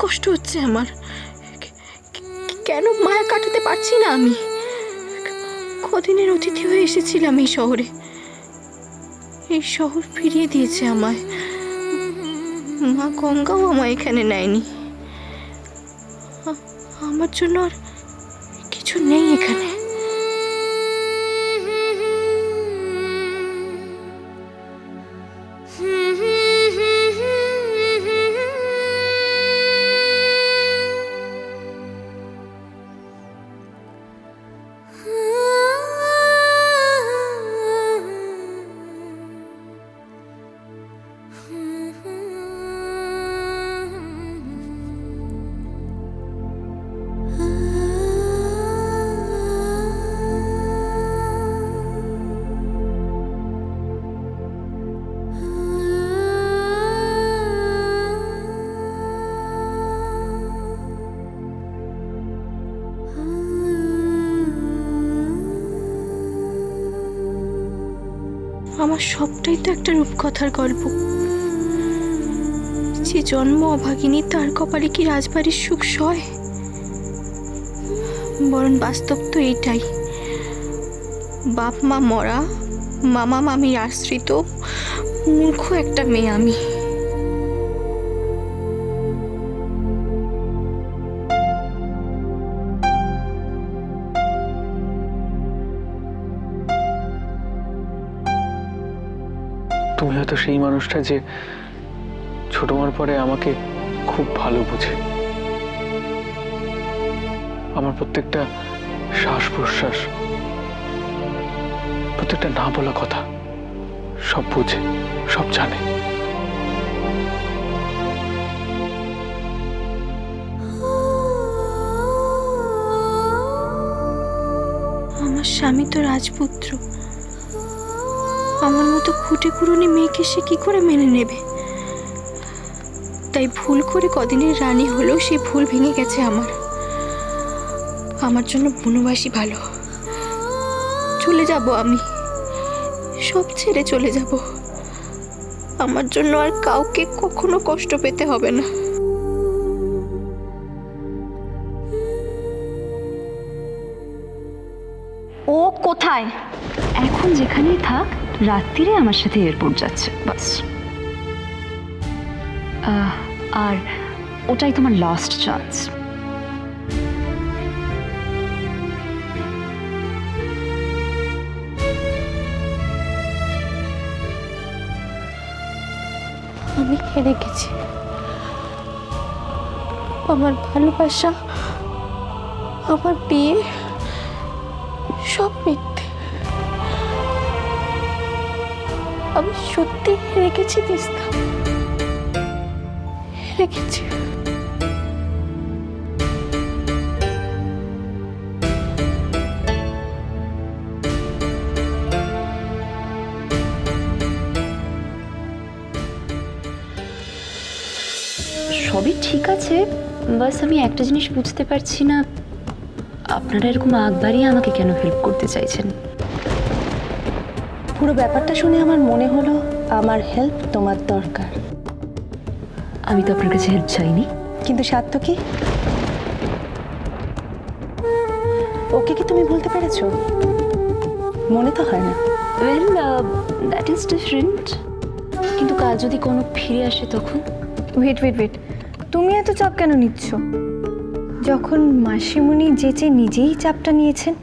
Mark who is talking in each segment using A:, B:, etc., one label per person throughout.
A: কষ্ট হচ্ছে আমার। কেন মায়া কাটাতে পারছি না আমি? কদিনের অতিথি হয়ে এসেছিলাম এই শহরে। এই শহর ফিরিয়ে দিয়েছে আমায়। মা গঙ্গাও আমায় এখানে নেয়নি। আমার জন্য আর কিছু নেই এখানে। আমার সবটাই তো একটা রূপকথার গল্প। যে জন্ম অভাগিনী তার কপালে কি রাজবাড়ির সুখ সয়? বরং বাস্তব তো এইটাই। বাপ মা মরা, মামা মামির আশ্রিত, মূর্খ একটা মেয়ে আমি।
B: হয়তো সেই মানুষটা যে ছোট হওয়ার পরে আমাকে খুব ভালো বুঝে। আমার প্রত্যেকটা শ্বাস প্রশ্বাস প্রত্যেকটা না বলা কথা সব বুঝে, সব জানে।
A: আমার স্বামী তো রাজপুত্র। আমার মতো খুঁটে কুড়ুনি মেয়েকে সে কি করে মেনে নেবে? তাই ভুল করে কদিনের রানী হলেও সে ভুল ভেঙে গেছে আমার। আমার জন্য বনবাসী ভালো। চলে যাব আমি। সব ছেড়ে চলে যাব। আমার জন্য আর কাউকে কখনো কষ্ট পেতে হবে না।
C: ও কোথায়?
D: এখন যেখানেই থাক রাত্রিরে আমার সাথে এয়ারপোর্ট যাচ্ছে, বাস। আর ওটাই তোমার লাস্ট চান্স
A: আমি হেরে গেছি। আমার ভালোবাসা, আমার বিয়ে, সব মিথ্যে। আমি সত্যি হেরে গেছি তিস্তা। হেরে গেছি
D: সবই ঠিক আছে, বাস আমি একটা জিনিস বুঝতে পারছি না। আপনারা এরকম আগ বাড়িয়ে আমাকে কেন হেল্প করতে চাইছেন?
C: পুরো ব্যাপারটা শুনে আমার মনে হলো আমার হেল্প তোমার দরকার।
D: আমি তো আপনার কাছে হেল্প চাইনি।
C: কিন্তু সাধ্য কি? ওকে কি তুমি বলতে পেরেছ? মনে তো হয় না।
D: ওয়েল দ্যাট ইজ ডিফারেন্ট কিন্তু কাল যদি কোনো ফিরে আসে তখন?
E: ওয়েট ওয়েট ওয়েট তুমি এত চাপ কেন নিচ্ছ? যখন মাসিমণি যেচে নিজেই চাপটা নিয়েছেন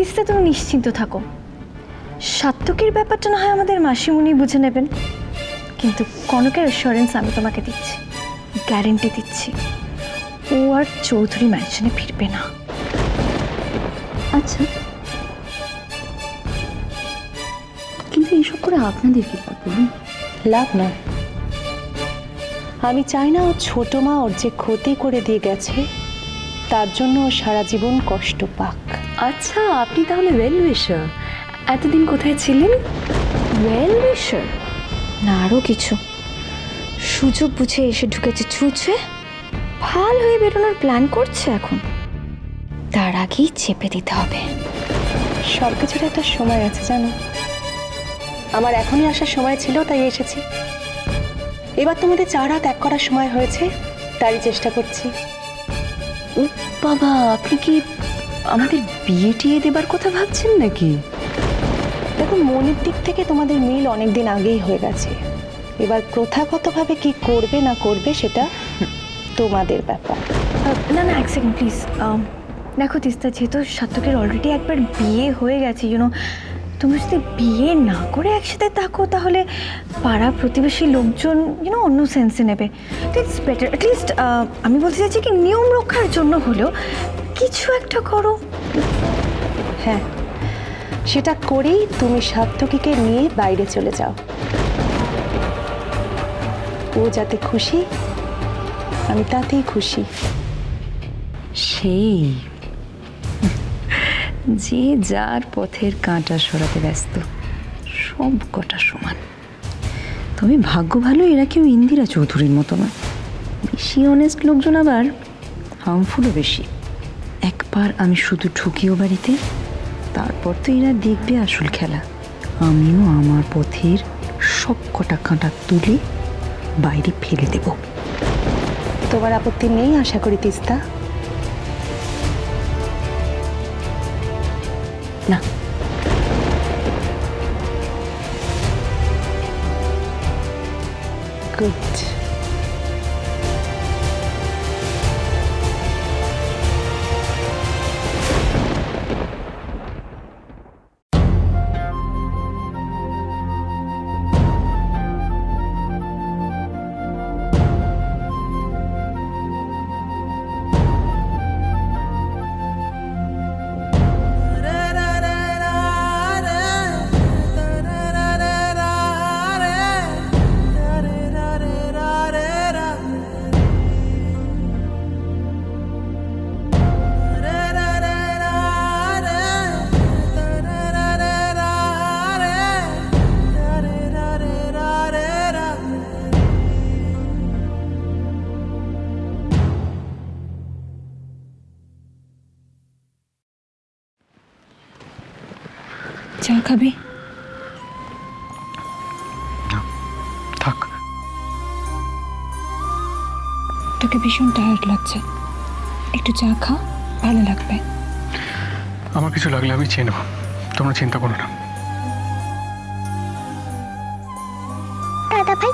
E: তিস্তা তুমি নিশ্চিন্ত থাকো। সাত্তকের ব্যাপারটা না হয় আমাদের মাসিমণি বুঝে নেবেন। কিন্তু কনকের অ্যাসুরেন্স আমি তোমাকে দিচ্ছি গ্যারেন্টি দিচ্ছি। ও আর চৌধুরী ম্যানশনে ফিরবে না।
D: আচ্ছা। কিন্তু এইসব করে আপনাদের কি লাভ বলুন?
C: লাভ না। আমি চাই না ও ছোট মা ওর যে ক্ষতি করে দিয়ে গেছে তার জন্য ও সারা জীবন কষ্ট পাক।
D: আচ্ছা আপনি তাহলে ওয়েল উইশার এতদিন কোথায় ছিলেন?
E: ওয়েল উইশার না আরও কিছু। সুযোগ বুঝে এসে ঢুকেছে ছুঁচে। ভালো হয়ে বেরোনোর প্ল্যান করছে এখন। তার আগেই চেপে দিতে হবে।
C: সব কিছুর একটা সময় আছে জানো। আমার এখনই আসার সময় ছিল তাই এসেছি। এবার তোমাদের চারা ত্যাগ করার সময় হয়েছে তারই চেষ্টা করছি।
D: ও বাবা আপনি কি আমাদের বিয়ে টিয়ে দেবার কথা ভাবছেন নাকি?
C: দেখো মনের দিক থেকে তোমাদের মিল অনেক দিন আগেই হয়ে গেছে। এবার প্রথাগতভাবে কি করবে না করবে সেটা তোমাদের ব্যাপার।
E: না না এক সেকেন্ড প্লিজ দেখো তিস্তা যেহেতু সাত্তকের অলরেডি একবার বিয়ে হয়ে গেছে ইউনো তুমি যদি বিয়ে না করে একসাথে থাকো তাহলে পাড়া প্রতিবেশী লোকজন ইউনো অন্য সেন্সে নেবে। তো ইটস বেটার অ্যাটলিস্ট আমি বলতে চাইছি কি নিয়ম রক্ষার জন্য হলেও কিছু একটা করো।
C: হ্যাঁ সেটা করেই তুমি সাত্তকীকে নিয়ে বাইরে চলে যাও। ও যাতে খুশি আমি তাতেই খুশি।
D: সেই। যে যার পথের কাঁটা সরাতে ব্যস্ত সব কটা সমান। তবে ভাগ্য ভালো এরা কেউ ইন্দিরা চৌধুরীর মতো নয়। বেশি অনেস্ট লোকজন আবার হার্মফুলও বেশি। একবার আমি শুধু ঢুকিও বাড়িতে, তারপর তো এরা দেখবে আসল খেলা। আমিও আমার পথের সব কটা কাঁটা তুলে বাইরে ফেলে দেবো।
C: তোমার আপত্তি নেই আশা করি তিস্তা?
D: না।
C: গুড
E: চা খাবে?
B: থাক।
E: তোকে ভীষণ টায়ার্ড লাগছে। একটু চা খা ভালো লাগবে।
B: আমার কিছু লাগলে আমি চেয়ে নেব। তোমরা চিন্তা করো না।
F: দাদা ভাই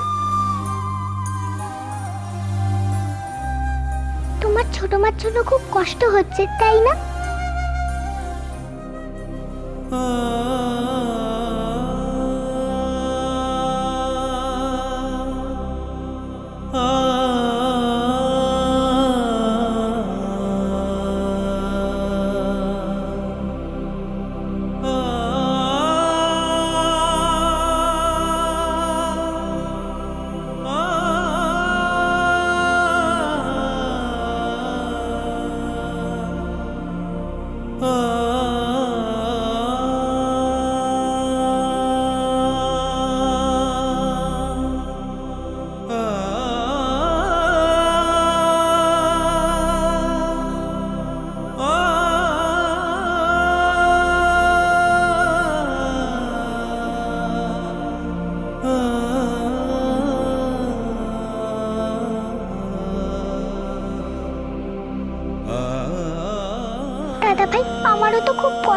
F: তোমার ছোট মার জন্য খুব কষ্ট হচ্ছে তাই না?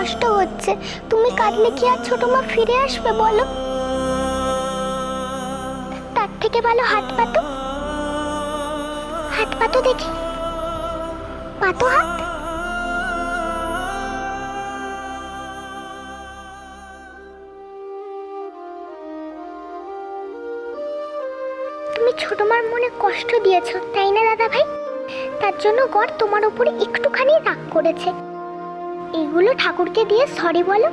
F: কষ্ট হচ্ছে। তুমি কাঁদলে কি আর ছোট মা ফিরে আসবে বলো? তার থেকে ভালো হাত পাতো হাত পাতো দেখি। পাতো হাত। ছোট মার মনে কষ্ট দিয়েছ, তাই না দাদা ভাই তার জন্য গড় তোমার উপরে একটুখানি রাগ করেছে। এগুলো ঠাকুরকে দিয়ে সরি বলো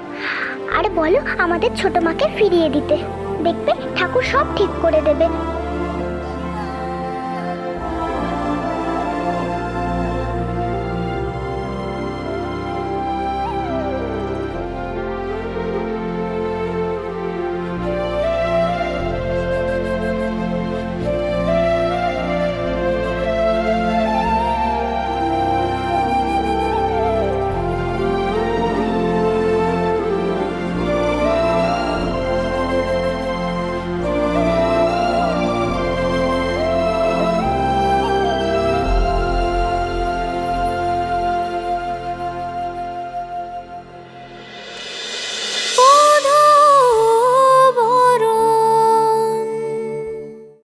F: আর বলো আমাদের ছোট মাকে ফিরিয়ে দিতে। দেখবে ঠাকুর সব ঠিক করে দেবে।